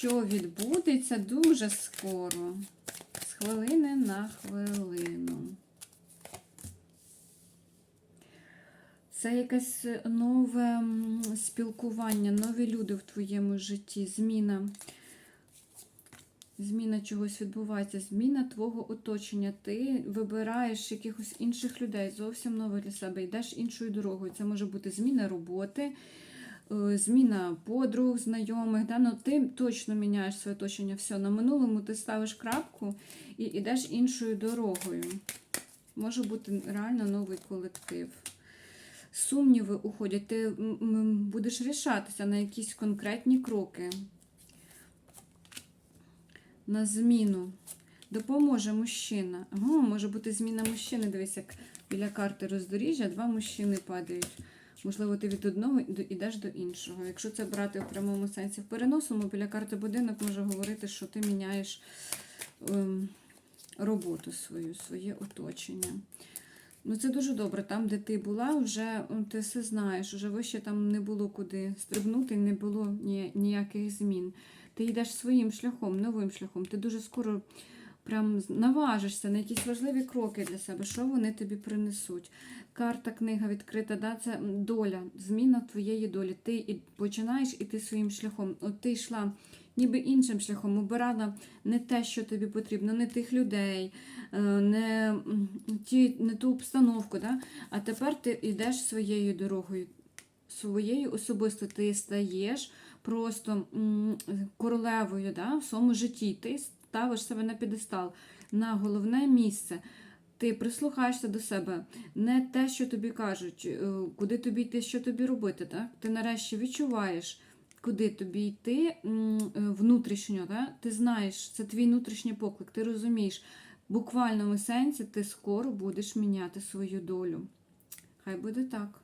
що відбудеться дуже скоро. З хвилини на хвилину. Це якесь нове спілкування, нові люди в твоєму житті, зміна. Зміна чогось відбувається, зміна твого оточення. Ти вибираєш якихось інших людей, зовсім нових для себе, йдеш іншою дорогою. Це може бути зміна роботи, зміна подруг, знайомих. Да? Ну, ти точно міняєш своє оточення. Все, на минулому ти ставиш крапку і йдеш іншою дорогою. Може бути реально новий колектив. Сумніви уходять, ти будеш рішатися на якісь конкретні кроки на зміну. Допоможе мужчина. Ага, може бути зміна мужчини. Дивись, як біля карти роздоріжжя два мужчини падають. Можливо, ти від одного йдеш до іншого. Якщо це брати в прямому сенсі в переносому, біля карти будинок може говорити, що ти міняєш ем, роботу свою, своє оточення. Ну, це дуже добре. Там, де ти була, вже ти все знаєш, вже вище там не було куди стрибнути, не було ні, ніяких змін. Ти йдеш своїм шляхом, новим шляхом. Ти дуже скоро прям наважишся на якісь важливі кроки для себе, що вони тобі принесуть. Карта, книга відкрита, да, це доля, зміна твоєї долі. Ти і починаєш іти своїм шляхом. От ти йшла ніби іншим шляхом, обирала не те, що тобі потрібно, не тих людей, е, не, ті, не ту обстановку. Да? А тепер ти йдеш своєю дорогою. Своєю особисто ти стаєш просто королевою да, в своєму житті. Ти ставиш себе на підестал, на головне місце. Ти прислухаєшся до себе, не те, що тобі кажуть, е, куди тобі йти, що тобі робити. Так? Ти нарешті відчуваєш, куди тобі йти е, внутрішньо. Так? Ти знаєш, це твій внутрішній поклик, ти розумієш, буквальному сенсі ти скоро будеш міняти свою долю. Хай буде так.